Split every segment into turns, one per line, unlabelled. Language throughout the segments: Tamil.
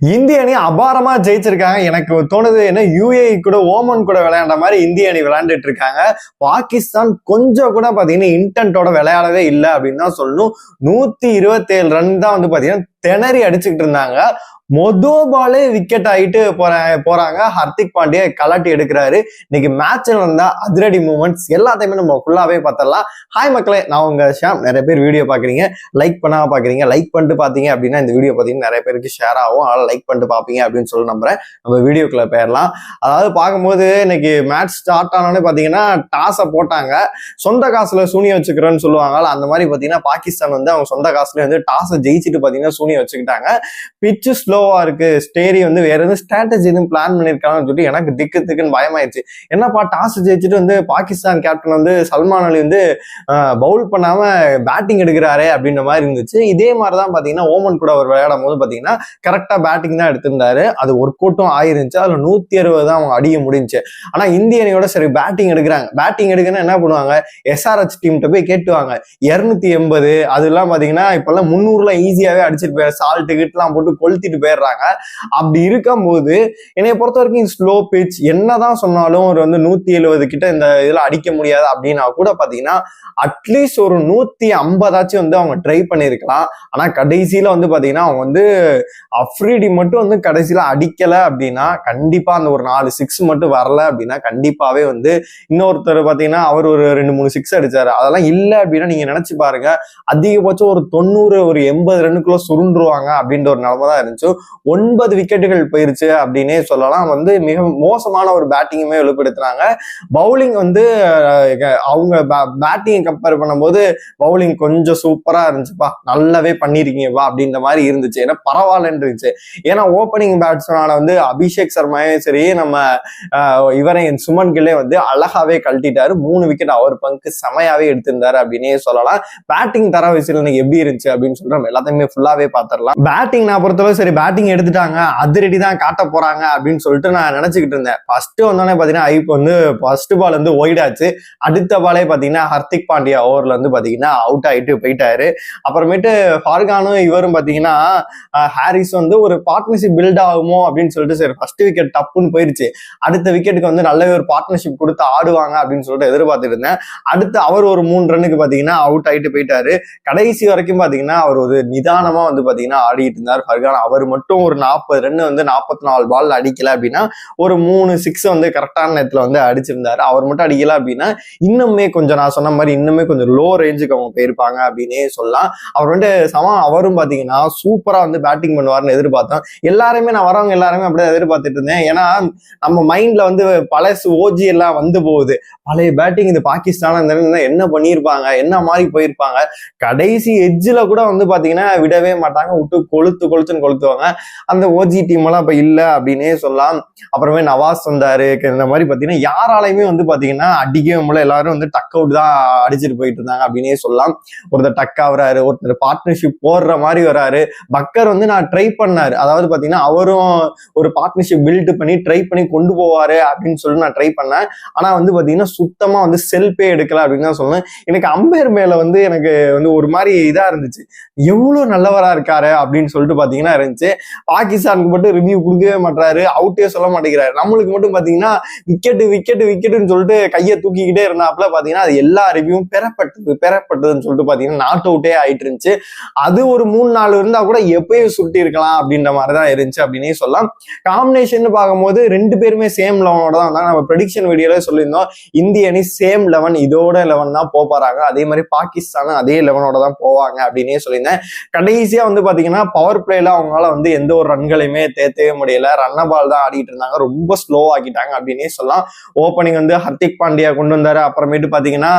இந்திய அணி அபாரமா ஜெயிச்சிருக்காங்க. எனக்கு தோணுது என்ன யூஏஇ கூட ஓமன் கூட விளையாண்ட மாதிரி இந்திய அணி விளையாண்டுட்டு இருக்காங்க. பாகிஸ்தான் கொஞ்சம் கூட பாத்தீங்கன்னா இன்டென்ட்டோட விளையாடவே இல்லை அப்படின்னு தான் சொல்லணும். நூத்தி இருபத்தேழு ரன் தான் வந்து பாத்தீங்கன்னா திணறி அடிச்சுக்கிட்டு இருந்தாங்க. மொத பாலே விக்கெட் ஆகிட்டு போற போறாங்க. ஹர்திக் பாண்டியா கலாட்டி எடுக்கிறாரு. இன்னைக்கு மேட்ச்ல இருந்தா அதிரடி மூமெண்ட்ஸ் எல்லாத்தையுமே நம்ம ஃபுல்லாவே பார்த்தரலாம் ஹாய் மக்களே நான் உங்க ஷாம். நிறைய பேர் வீடியோ பாக்குறீங்க லைக் பண்ணாம பாக்குறீங்க லைக் பண்ணிட்டு பாத்தீங்க அப்படின்னா இந்த வீடியோ பாத்தீங்கன்னா நிறைய பேருக்கு ஷேர் ஆகும். அதனால லைக் பண்ணிட்டு பாப்பீங்க அப்படின்னு சொல்லி நம்புறேன். நம்ம வீடியோக்குள்ள போயிடலாம். அதாவது பார்க்கும்போது இன்னைக்கு மேட்ச் ஸ்டார்ட் ஆனோடனே பாத்தீங்கன்னா டாஸை போட்டாங்க. சொந்த காசுல சூனியம் வச்சுக்கிறோம்னு சொல்லுவாங்க அந்த மாதிரி பாத்தீங்கன்னா பாகிஸ்தான் வந்து அவங்க சொந்த காசுல வந்து டாஸை ஜெயிச்சுட்டு பாத்தீங்கன்னா சூனியம் வச்சுக்கிட்டாங்க. பிச்சு ஸ்லோவா இருக்கு. ஸ்டேரி வந்து வேற எதுவும் ஸ்ட்ராட்டஜி எதுவும் பிளான் பண்ணிருக்காங்கன்னு சொல்லிட்டு எனக்கு திக்கு திக்குன்னு பயமாயிருச்சு என்னப்பா டாஸ் ஜெயிச்சுட்டு வந்து பாகிஸ்தான் கேப்டன் வந்து சல்மான் அலி வந்து பவுல் பண்ணாம பேட்டிங் எடுக்கிறாரே அப்படின்ற மாதிரி இருந்துச்சு. இதே மாதிரி தான் பாத்தீங்கன்னா ஓமன் கூட அவர் விளையாடும் போது பாத்தீங்கன்னா கரெக்டா பேட்டிங் தான் எடுத்திருந்தாரு. அது ஒர்க் அவுட்டும் ஆயிருந்துச்சு. அதுல நூத்தி அறுபது தான் அவங்க அடிக்க முடிஞ்சு ஆனா இந்திய அணியோட சரி பேட்டிங் எடுக்கிறாங்க. பேட்டிங் எடுக்கணும்னா என்ன பண்ணுவாங்க? எஸ்ஆர்ஹெச் டீம்கிட்ட போய் கேட்டுவாங்க. இருநூத்தி எண்பது அதெல்லாம் பாத்தீங்கன்னா இப்பெல்லாம் முந்நூறுல ஈஸியாவே அடிச்சிட்டு சால்ட்டு சால்ட் போட்டு கொளுத்திட்டு போயிடுறாங்க. அப்படி இருக்கும்போது என்னைய பொறுத்த வரைக்கும் ஸ்லோ பிச் என்னதான் சொன்னாலும் ஒரு வந்து நூத்தி எழுபது கிட்ட இந்த இதுல அடிக்க முடியாது அப்படின்னா கூட பாத்தீங்கன்னா அட்லீஸ்ட் ஒரு நூத்தி ஐம்பதாச்சும் வந்து அவங்க ட்ரை பண்ணிருக்கலாம் ஆனா கடைசியில வந்து பாத்தீங்கன்னா அவங்க வந்து அஃப்ரீடி மட்டும் வந்து கடைசியில அடிக்கல அப்படின்னா கண்டிப்பா அந்த ஒரு நாலு சிக்ஸ் மட்டும் வரல அப்படின்னா கண்டிப்பாவே வந்து இன்னொருத்தர் பாத்தீங்கன்னா அவர் ஒரு ரெண்டு மூணு சிக்ஸ் அடிச்சாரு. அதெல்லாம் இல்ல அப்படின்னா நீங்க நினைச்சு பாருங்க அதிகபட்சம் ஒரு தொண்ணூறு ஒரு எண்பது ரன்னுக்குள்ள சுருண்டுருவாங்க அப்படின்ற ஒரு நிலைமை தான் இருந்துச்சு. ஒன்பது விக்கெட்டுகள் போயிருச்சு அப்படின்னே சொல்லலாம். வந்து மிக மோசமான ஒரு பேட்டிங்குமே வெளிப்படுத்துறாங்க பவுலிங் வந்து அவங்க பேட்டிங் கம்பேர் பண்ணும்போது பவுலிங் கொஞ்சம் சூப்பரா இருந்துச்சுப்பா. நல்லாவே பண்ணிருக்கீங்கப்பா அப்படின்ற மாதிரி இருந்துச்சு. ஏன்னா பரவாயில்லன்னு இருந்துச்சு. ஏன்னா ஓப்பனிங் பேட்ஸ்மேனான வந்து அபிஷேக் சர்மாவும் சரி நம்ம இவரை இவரை சுமன் கில்லே வந்து அழகாவே கழட்டிட்டாரு. மூணு விக்கெட் அவர் பங்கு செமையாவே எடுத்திருந்தாரு அப்படின்னே சொல்லலாம். பேட்டிங் தர வயசுல எப்படி இருந்துச்சு அப்படின்னு சொல்றோம். எல்லாத்தையுமே ஃபுல்லாவே பாத்திரலாம். பேட்டிங் நான் பொறுத்தளவு சரி பேட்டிங் எடுத்துட்டாங்க அதிரடி தான் காட்ட போறாங்க அப்படின்னு சொல்லிட்டு நான் நினைச்சுக்கிட்டு இருந்தேன். ஃபர்ஸ்ட் வந்தோடனே பாத்தீங்கன்னா ஐப் வந்து ஃபர்ஸ்ட் பால் வந்து ஒயிட் அடுத்த பாலே பாத்தீங்கன்னா ஹர்திக் பாண்டியா ஓவர்ல வந்து பாத்தீங்கன்னா அவுட் ஆயிட்டு போயிட்டாரு. அப்புறமேட்டு ஃபார்கானும் இவரும் பாத்தீங்கன்னா ஹாரிஸ் வந்து ஒரு பார்ட்னர்ஷிப் பில்ட் ஆகுமோ அப்படின்னு சொல்லிட்டு சரி ஃபர்ஸ்ட் விக்கெட் டப்புன்னு போயிருச்சு. அடுத்த விக்கெட்டுக்கு வந்து நல்லவே ஒரு பார்ட்னர்ஷிப் கொடுத்து ஆடுவாங்க அப்படின்னு சொல்லிட்டு எதிர்பார்த்துட்டு இருந்தேன் அடுத்து அவர் ஒரு மூணு ரன்னுக்கு பாத்தீங்கன்னா அவுட் ஆயிட்டு போயிட்டாரு. கடைசி வரைக்கும் பாத்தீங்கன்னா அவர் ஒரு நிதானமா வந்து பாத்தீங்கன்னா ஆடிட்டு இருந்தார். ஃபர்கான் அவர் மட்டும் ஒரு நாற்பது ரன் வந்து நாற்பத்தி நாலு பால் அடிக்கல அப்படின்னா ஒரு மூணு சிக்ஸ் வந்து கரெக்டான நேரத்துல வந்து அடிச்சிருந்தாரு. அவர் மட்டும் அடிக்கல அப்படின்னா இன்னுமே கொஞ்சம் நான் சொன்ன மாதிரி இன்னுமே கொஞ்சம் லோ ரேஞ்சுக்கு அவங்க போயிருப்பாங்க அப்படின்னே சொல்லலாம். அவர் வந்து சம அவரும் பாத்தீங்கன்னா சூப்பரா வந்து பேட்டிங் பண்ணுவார்னு எதிர்பார்த்தோம். எல்லாருமே நான் வரவங்க எல்லாருமே அப்படியே எதிர்பார்த்துட்டு இருந்தேன். ஏன்னா நம்ம மைண்ட்ல வந்து பழசு ஓஜி எல்லாம் வந்து போகுது. பழைய பேட்டிங் இந்த பாகிஸ்தான் அந்த என்ன பண்ணியிருப்பாங்க? என்ன மாதிரி போயிருப்பாங்க? கடைசி எட்ஜில் கூட வந்து பார்த்தீங்கன்னா விடவே மாட்டாங்க. விட்டு கொளுத்து கொளுத்துன்னு கொளுத்துவாங்க. அந்த ஓஜி டீம் எல்லாம் இப்ப இல்ல அப்படின்னே சொல்லலாம். அப்புறமே நவாஸ் வந்தாரு. இந்த மாதிரி பாத்தீங்கன்னா யாராலையுமே வந்து பாத்தீங்கன்னா அடிக்கவே முடியல. எல்லாரும் வந்து டக் அவுட் தான் அடிச்சிட்டு போயிட்டு இருந்தாங்க அப்படின்னே சொல்லலாம். ஒருத்தர் டக் ஆகுறாரு ஒருத்தர் பார்ட்னர்ஷிப் போடுற மாதிரி வராரு. பக்கர் வந்து நான் ட்ரை பண்ணாரு. அதாவது பாத்தீங்கன்னா அவரும் ஒரு பார்ட்னர்ஷிப் பில்ட் பண்ணி ட்ரை பண்ணி கொண்டு போவாரு அப்படின்னு சொல்லி நான் ட்ரை பண்ணேன். ஆனா வந்து பாத்தீங்கன்னா சுத்தமா வந்து செல்ஃபே எடுக்கல அப்படின்னு தான் சொல்லுவேன் எனக்கு அம்பேர் மேல வந்து எனக்கு வந்து ஒரு மாதிரி இதா இருந்துச்சு. எவ்வளவு நல்லவரா இருக்காரு அப்படின்னு சொல்லிட்டு பாத்தீங்கன்னா இருந்துச்சு. பாகிஸ்தானுக்கு மட்டும் ரிவ்யூ கொடுக்கவே மாட்டாரு அவுட்டே சொல்ல மாட்டேங்கிறாரு. நம்மளுக்கு மட்டும் பாத்தீங்கன்னா விக்கெட்டு விக்கெட்டு விக்கெட்டுன்னு சொல்லிட்டு கையை தூக்கிக்கிட்டே இருந்தாப்புல பாத்தீங்கன்னா அது எல்லா ரிவ்யூவும் பெறப்பட்டது பெறப்பட்டதுன்னு சொல்லிட்டு பாத்தீங்கன்னா நாட் அவுட்டே ஆயிட்டு இருந்துச்சு. அது ஒரு மூணு நாள் இருந்தா கூட எப்பயும் சுட்டி இருக்கலாம் அப்படின்ற மாதிரி தான் இருந்துச்சு அப்படின்னே சொல்லலாம். காம்பினேஷன் பார்க்கும்போது ரெண்டு பேருமே சேம் லெவனோட தான் வந்தாங்க. நம்ம ப்ரெடிக்ஷன் வீடியோல சொல்லியிருந்தோம். இந்திய அணி சேம் லெவன் இதோட லெவன் தான் போறாங்க. அதே மாதிரி பாகிஸ்தானும் அதே லெவனோட தான் போவாங்க அப்படின்னே சொல்லியிருந்தேன். கடைசியா வந்து பாத்தீங்கன்னா பவர் பிளேல அவங்களால வந்து எந்த ஒரு ரன்களையுமே தேத்தவே முடியல. ரன்ன பால் தான் ஆடிட்டு இருந்தாங்க. ரொம்ப ஸ்லோ ஆக்கிட்டாங்க அப்படின்னே சொல்லலாம். ஓப்பனிங் வந்து ஹர்திக் பாண்டியா கொண்டு வந்தாரு. அப்புறமேட்டு பாத்தீங்கன்னா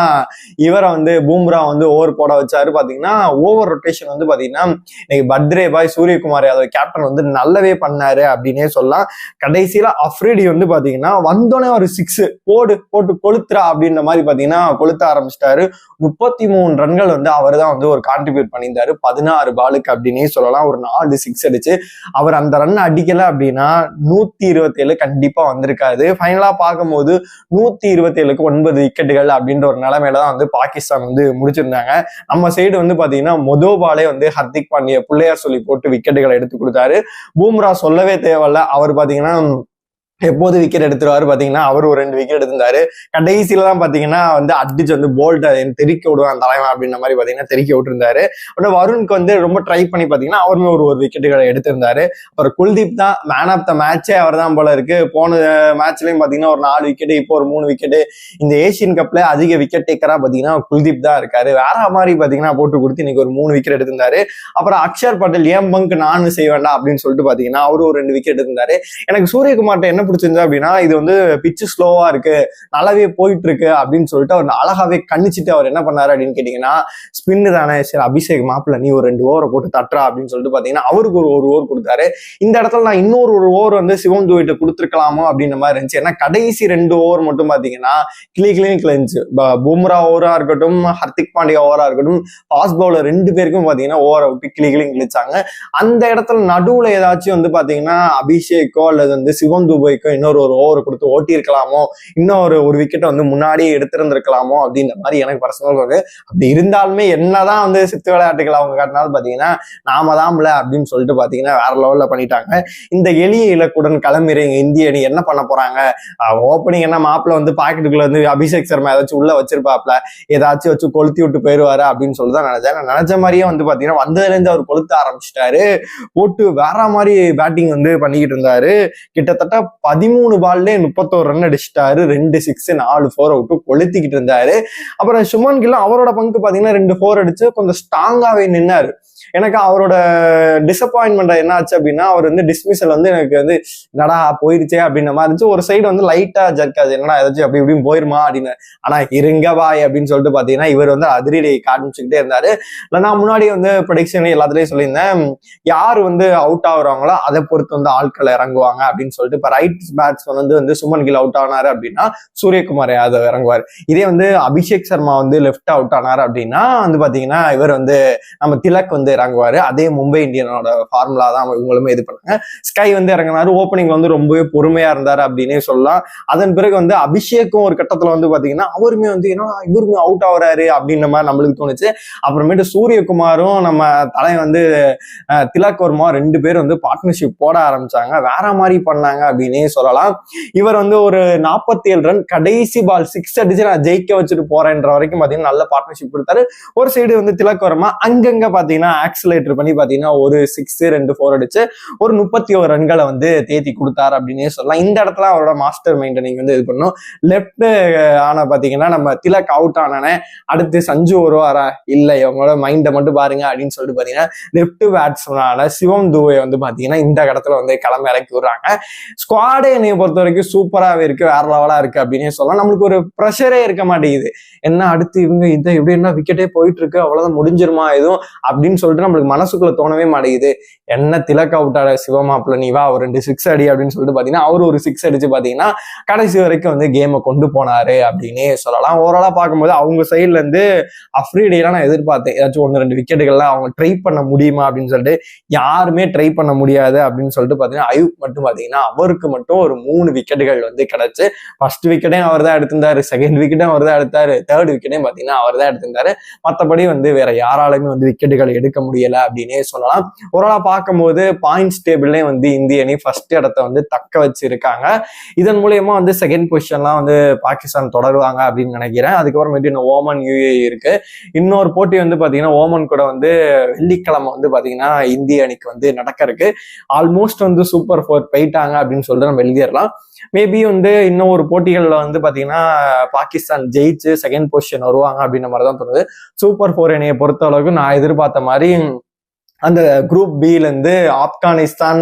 இவரை வந்து பூம்ரா வந்து ஓவர் போட வச்சாரு. பாத்தீங்கன்னா ஓவர் ரொட்டேஷன் வந்து பாத்தீங்கன்னா இன்னைக்கு பத்ரே பாய் சூரியகுமார் யாதவ் கேப்டன் வந்து நல்லாவே பண்ணாரு அப்படின்னே சொல்லலாம். கடைசியில அஃப்ரிடி வந்து பாத்தீங்கன்னா வந்தோடனே ஒரு சிக்ஸ் போடு போட்டு கொளுத்துறா அப்படின்ற மாதிரி பாத்தீங்கன்னா கொளுத்த ஆரம்பிச்சிட்டாரு. முப்பத்தி மூணு ரன்கள் வந்து அவர் தான் வந்து ஒரு கான்ட்ரிபியூட் பண்ணியிருந்தாரு. பதினாறு பாலுக்கு அப்படின்னே சொல்லலாம். ஒரு நாலு சிக்ஸ் அடிச்சு அவர் அந்த ரன் அடிக்கல அப்படின்னா நூத்தி இருபத்தேழு கண்டிப்பா வந்திருக்காது. ஃபைனலா பார்க்கும்போது நூத்தி இருபத்தேழுக்கு ஒன்பது விக்கெட்டுகள் அப்படின்ற ஒரு நிலைமையில தான் வந்து பாகிஸ்தான் வந்து முடிச்சிருந்தாங்க. நம்ம சைடு வந்து பாத்தீங்கன்னா மொதோ பாலே வந்து ஹர்திக் பாண்டிய பிள்ளையார் சொல்லி போட்டு விக்கெட்டுகளை எடுத்து கொடுத்தாரு. பூம்ரா சொல்லவே தேவையில்ல. அவர் பாத்தீங்கன்னா எப்போது விக்கெட் எடுத்துருவாரு பார்த்தீங்கன்னா அவர் ஒரு ரெண்டு விக்கெட் எடுத்திருந்தாரு. கடைசியில தான் பார்த்தீங்கன்னா வந்து அடிச்சு வந்து போல்ட் தெறிக்க விடுவான் தலைவன் அப்படின்ற மாதிரி பார்த்தீங்கன்னா தெறிக்க விட்டுருந்தாரு. அப்புறம் வருணுக்கு வந்து ரொம்ப ட்ரை பண்ணி பார்த்தீங்கன்னா அவருமே ஒரு ஒரு விக்கெட்டுகளை எடுத்திருந்தாரு. அப்புறம் குல்தீப் தான் மேன் ஆஃப் த மேட்சே அவர் தான் போல இருக்கு. போன மேட்ச்லயும் பார்த்தீங்கன்னா ஒரு நாலு விக்கெட்டு இப்போ ஒரு மூணு விக்கெட்டு இந்த ஏசியன் கப்ல அதிக விக்கெட் டேக்கரா பார்த்தீங்கன்னா குல்தீப் தான் இருக்காரு. வேற மாதிரி பார்த்தீங்கன்னா போட்டு கொடுத்து இன்னைக்கு ஒரு மூணு விக்கெட் எடுத்திருந்தாரு. அப்புறம் அக்ஷர் பட்டேல் ஏன் பங்க் நானும் செய்ய வேண்டாம்? அப்படின்னு சொல்லிட்டு பார்த்தீங்கன்னா அவரும் ஒரு ரெண்டு விக்கெட் எடுத்திருந்தாரு. எனக்கு சூரியகுமார்ட்ட என்ன பிடிச்சிருந்தது அப்படின்னா இது வந்து பிச்சு ஸ்லோவா இருக்கு நல்லாவே போயிட்டு இருக்கு அப்படின்னு சொல்லிட்டு அவர் அழகாவே கணிச்சிட்டு அவர் என்ன பண்ணாரு அப்படின்னு கேட்டீங்கன்னா ஸ்பின்னு தானே சரி அபிஷேக் மாப்பிள்ள நீ ஒரு ரெண்டு ஓவரை போட்டு தட்டுறா அப்படின்னு சொல்லிட்டு பாத்தீங்கன்னா அவருக்கு ஒரு ஒரு ஓவர் கொடுத்தாரு. இந்த இடத்துல நான் இன்னொரு ஒரு ஓவர் வந்து சிவம் துவைட்டு கொடுத்துருக்கலாமோ அப்படின்ற மாதிரி இருந்துச்சு. ஏன்னா கடைசி ரெண்டு ஓவர் மட்டும் பாத்தீங்கன்னா கிளி கிளினிக் இருந்துச்சு பும்ரா ஓவரா இருக்கட்டும் ஹர்திக் பாண்டியா ஓவரா இருக்கட்டும் ஃபாஸ்ட் பவுலர் ரெண்டு பேருக்கும் பாத்தீங்கன்னா ஓவரை விட்டு கிளி கிளிங் கிழிச்சாங்க. அந்த இடத்துல நடுவுல ஏதாச்சும் வந்து பாத்தீங்கன்னா அபிஷேக்கோ அல்லது வந்து சிவம் துபைக்கோ இன்னொரு ஒரு ஓவர் கொடுத்து ஓட்டி இருக்கலாமோ இன்னும் ஒரு ஒரு விக்கெட்டை வந்து முன்னாடியே எடுத்திருந்திருக்கலாமோ அப்படின்ற மாதிரி எனக்கு பர்சனல் இருக்கு. அப்படி இருந்தாலுமே என்னதான் வந்து சித்து விளையாட்டுகள் அவங்க காட்டினாலும் பாத்தீங்கன்னா நாம தான்ல அப்படின்னு சொல்லிட்டு பாத்தீங்கன்னா வேற லெவல்ல பண்ணிட்டாங்க. இந்த எளிய இலக்குடன் கிளம்பிடுங்க இந்திய அணி என்ன பண்ண போறாங்க? ஓப்பனிங் என்ன மாப்பிள்ள வந்து பாக்கெட்டுக்குள்ள வந்து அபிஷேக் சர்மா ஏதாச்சும் உள்ள வச்சிருப்பாப்ல? ஏதாச்சும் வச்சு கொளுத்தி விட்டு போயிருவாரு அப்படின்னு சொல்லி தான் நினைச்சேன். நான் நினைச்ச மாதிரியே வந்து பாத்தீங்கன்னா வந்ததுல இருந்து அவர் கொளுத்த ஆரம்பிச்சிட்டாரு. போட்டு வேற மாதிரி பேட்டிங் வந்து பண்ணிக்கிட்டு இருந்தாரு. கிட்டத்தட்ட பதிமூணு பால்லே முப்பத்தோரு ரன் அடிச்சிட்டாரு. ரெண்டு சிக்ஸ் நாலு ஃபோர் அவுட்டு கொளுத்திக்கிட்டு இருந்தாரு. அப்புறம் சுமன் கில்ல அவரோட பங்கு பாத்தீங்கன்னா ரெண்டு ஃபோர் அடிச்சு கொஞ்சம் ஸ்ட்ராங்காவே நின்னாரு. எனக்கு அவரோட டிசப்பாயின்மெண்ட் என்ன ஆச்சு அப்படின்னா அவர் வந்து டிஸ்மிசல் வந்து எனக்கு வந்து நடா போயிருச்சே அப்படின்ற மாதிரி இருந்துச்சு. ஒரு சைடு வந்து லைட்டா ஜர்க்காது என்னடா ஏதாச்சும் அப்படி இப்படின்னு போயிருமா அப்படின்னு. ஆனா இருங்க பாய் அப்படின்னு சொல்லிட்டு பாத்தீங்கன்னா இவர் வந்து அதிரடி காமிச்சுக்கிட்டே இருந்தாரு. இல்லை நான் முன்னாடி வந்து ப்ரொடிக்ஷன் எல்லாத்துலயும் சொல்லியிருந்தேன் யார் வந்து அவுட் ஆகுறாங்களோ அதை பொறுத்து வந்து ஆட்கள் இறங்குவாங்க அப்படின்னு சொல்லிட்டு. இப்ப ரைட் பேட்ஸ்மேன் வந்து வந்து சுமன் கில் அவுட் ஆனாரு அப்படின்னா சூரியகுமார் யாதவ் இறங்குவார்? இதே வந்து அபிஷேக் சர்மா வந்து லெஃப்ட் அவுட் ஆனாரு அப்படின்னா வந்து பாத்தீங்கன்னா இவர் வந்து நம்ம திலக் வந்து இறங்குவாரு. அதே மும்பை இந்தியனோட ஃபார்முலா தான் இவங்களுமே இது பண்ணாங்க. ஸ்கை வந்து இறங்கினாரு. ஓப்பனிங் வந்து ரொம்பவே பொறுமையா இருந்தாரு அப்படின்னே சொல்லலாம். அதன் பிறகு வந்து அபிஷேக்கும் ஒரு கட்டத்துல வந்து பாத்தீங்கன்னா அவருமே வந்து ஏன்னா இவருமே அவுட் ஆகுறாரு அப்படின்ற மாதிரி நம்மளுக்கு தோணுச்சு. அப்புறமேட்டு சூரியகுமாரும் நம்ம தலை வந்து திலக் வர்மா ரெண்டு பேர் வந்து பார்ட்னர்ஷிப் போட ஆரம்பிச்சாங்க. வேற மாதிரி பண்ணாங்க அப்படின்னே சொல்லலாம். இவர் வந்து ஒரு நாற்பத்தி ஏழு ரன் கடைசி பால் சிக்ஸ் அடிச்சு நான் ஜெயிக்க வச்சுட்டு போறேன்ற வரைக்கும் பாத்தீங்கன்னா நல்ல பார்ட்னர்ஷிப் கொடுத்தாரு. ஒரு சைடு வந்து திலக் வர்மா அங்கங்க பாத்தீங்கன்னா ஆக்சிலேட்டர் பண்ணி பார்த்தீங்கன்னா ஒரு சிக்ஸ் ரெண்டு ஃபோர் அடிச்சு ஒரு முப்பத்தி ஒரு ரன்களை வந்து தேத்தி கொடுத்தாரு அப்படின்னே சொல்லலாம். இந்த இடத்துல அவரோட மாஸ்டர் மைண்டை நீங்க வந்து இது பண்ணும். லெஃப்ட் ஆன பாத்தீங்கன்னா நம்ம திலக் அவுட் ஆனானே அடுத்து சஞ்சு வருவாரா? இல்லை இவங்களோட மைண்டை மட்டும் பாருங்க அப்படின்னு சொல்லிட்டு பாத்தீங்கன்னா லெஃப்ட் பேட்ஸ்மேனான சிவம் தூவை வந்து பாத்தீங்கன்னா இந்த இடத்துல வந்து கிளம்ப இறக்கி விடுறாங்க. ஸ்குவாடே என்னைய பொறுத்த வரைக்கும் சூப்பராகவே இருக்கு வேற லெவலா இருக்கு அப்படின்னே சொல்லலாம். நம்மளுக்கு ஒரு ப்ரெஷரே இருக்க மாட்டேங்குது. என்ன அடுத்து இவங்க இதை எப்படி என்ன விக்கெட்டே போயிட்டு இருக்கு அவ்வளவுதான் முடிஞ்சிருமா எதுவும் அப்படின்னு சொல்லிட்டு நம்மளுக்கு மனசுக்குள்ள தோணவே மாட்டேங்குது. என்ன திலக் அவுட் சிவமாப்பிள்ள நீ வா ஒரு ரெண்டு சிக்ஸ் அடி அப்படின்னு சொல்லிட்டு பாத்தீங்கன்னா அவர் ஒரு சிக்ஸ் அடிச்சு பாத்தீங்கன்னா கடைசி வரைக்கும் வந்து கேமை கொண்டு போனாரு அப்படின்னு சொல்லலாம். ஓவராலா பார்க்கும்போது அவங்க சைட்ல இருந்து அஃப்ரீடேலாம் நான் எதிர்பார்த்தேன். ஏதாச்சும் ஒன்று ரெண்டு விக்கெட்டுகள்லாம் அவங்க ட்ரை பண்ண முடியுமா அப்படின்னு சொல்லிட்டு யாருமே ட்ரை பண்ண முடியாது அப்படின்னு சொல்லிட்டு பாத்தீங்கன்னா அயூப் மட்டும் பாத்தீங்கன்னா அவருக்கு மட்டும் ஒரு மூணு விக்கெட்டுகள் வந்து கிடைச்சு. ஃபர்ஸ்ட் விக்கெட்டையும் அவர் தான் எடுத்திருந்தாரு செகண்ட் விக்கெட்டும் அவர் தான் எடுத்தாரு தேர்ட் விக்கெட்டையும் பாத்தீங்கன்னா அவர் தான் எடுத்திருந்தாரு. மற்றபடி வந்து வேற யாராலுமே வந்து விக்கெட்டுகள் எடுக்க முடியல அப்படின்னே சொல்லலாம். ஓரளவு பார்க்கும்போது பாயிண்ட்ஸ் டேபிள்லேயே வந்து இந்திய அணி ஃபர்ஸ்ட் இடத்த வந்து தக்க வச்சிருக்காங்க. இதன் மூலயமா வந்து செகண்ட் பொசிஷன்லாம் வந்து பாகிஸ்தான் தொடருவாங்க அப்படின்னு நினைக்கிறேன். அதுக்கப்புறமேட்டு இன்னும் ஓமன் யூஏ இருக்கு. இன்னொரு போட்டி வந்து பாத்தீங்கன்னா ஓமன் கூட வந்து வெள்ளிக்கிழமை வந்து பாத்தீங்கன்னா இந்திய அணிக்கு வந்து நடக்க இருக்கு. ஆல்மோஸ்ட் வந்து சூப்பர் ஃபோர் போயிட்டாங்க அப்படின்னு சொல்லிட்டு நம்ம எழுதிடலாம். மேபி வந்து இன்னும் ஒரு போட்டிகளில் வந்து பார்த்தீங்கன்னா பாகிஸ்தான் ஜெயிச்சு செகண்ட் பொசிஷன் வருவாங்க அப்படின்ற மாதிரி தான் தோணுது. சூப்பர் ஃபோர் அணியை பொறுத்த அளவுக்கு நான் எதிர்பார்த்த மாதிரி அந்த குரூப் பிலேருந்து ஆப்கானிஸ்தான்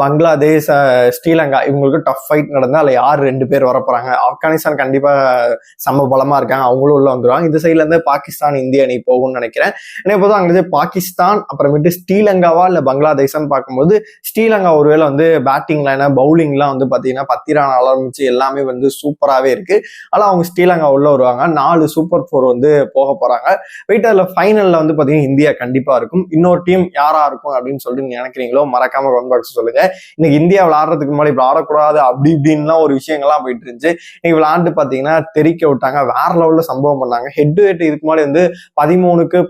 பங்களாதேஷ் ஸ்ரீலங்கா இவங்களுக்கு டஃப் ஃபைட் நடந்தால் அதில் யார் ரெண்டு பேர் வர போறாங்க? ஆப்கானிஸ்தான் கண்டிப்பாக செம்ம பலமாக இருக்காங்க. அவங்களும் உள்ள வந்துடுவாங்க இந்த சைட்லேருந்து பாகிஸ்தான் இந்திய அணி போகும்னு நினைக்கிறேன். ஏன்னா இப்போ தான் அங்கே பாகிஸ்தான் அப்புறமேட்டு ஸ்ரீலங்காவா இல்லை பங்களாதேஷான்னு பார்க்கும்போது ஸ்ரீலங்கா ஒருவேளை வந்து பேட்டிங் லைனா பவுலிங்லாம் வந்து பாத்தீங்கன்னா பத்திரான ஆரம்பிச்சு எல்லாமே வந்து சூப்பராகவே இருக்குது ஆனால் அவங்க ஸ்ரீலங்கா உள்ளே வருவாங்க. நாலு சூப்பர் ஃபோர் வந்து போக போகிறாங்க வெயிட் அதில் ஃபைனலில் வந்து பார்த்தீங்கன்னா இந்தியா கண்டிப்பாக இருக்கும். இன்னொரு டீம் யாரா இருக்கும் அப்படின்னு சொல்லிட்டு நினைக்கிறீங்களோ மறக்காம கமெண்ட் பாக்ஸ் சொல்லுங்க. இன்னைக்கு இந்தியா விளாடுறதுக்கு முன்னாடி இப்படி ஆடக்கூடாது அப்படி இப்படின்லாம் ஒரு விஷயங்கள்லாம் போயிட்டு இருந்துச்சு. இன்னைக்கு விளாண்டு பாத்தீங்கன்னா தெறிக்க விட்டாங்க. வேற லெவல்ல சம்பவம் பண்ணாங்க. ஹெட் டு ஹெட் இதுக்கு முன்னாடி வந்து பதிமூணுக்கு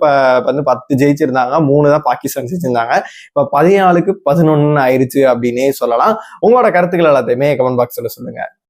வந்து பத்து ஜெயிச்சிருந்தாங்க. மூணு தான் பாகிஸ்தான் ஜெயிச்சிருந்தாங்க. இப்ப பதினாலுக்கு பதினொன்னு ஆயிருச்சு அப்படின்னே சொல்லலாம். உங்களோட கருத்துக்கள் எல்லாத்தையுமே கமெண்ட் பாக்ஸ்ல சொல்லுங்க.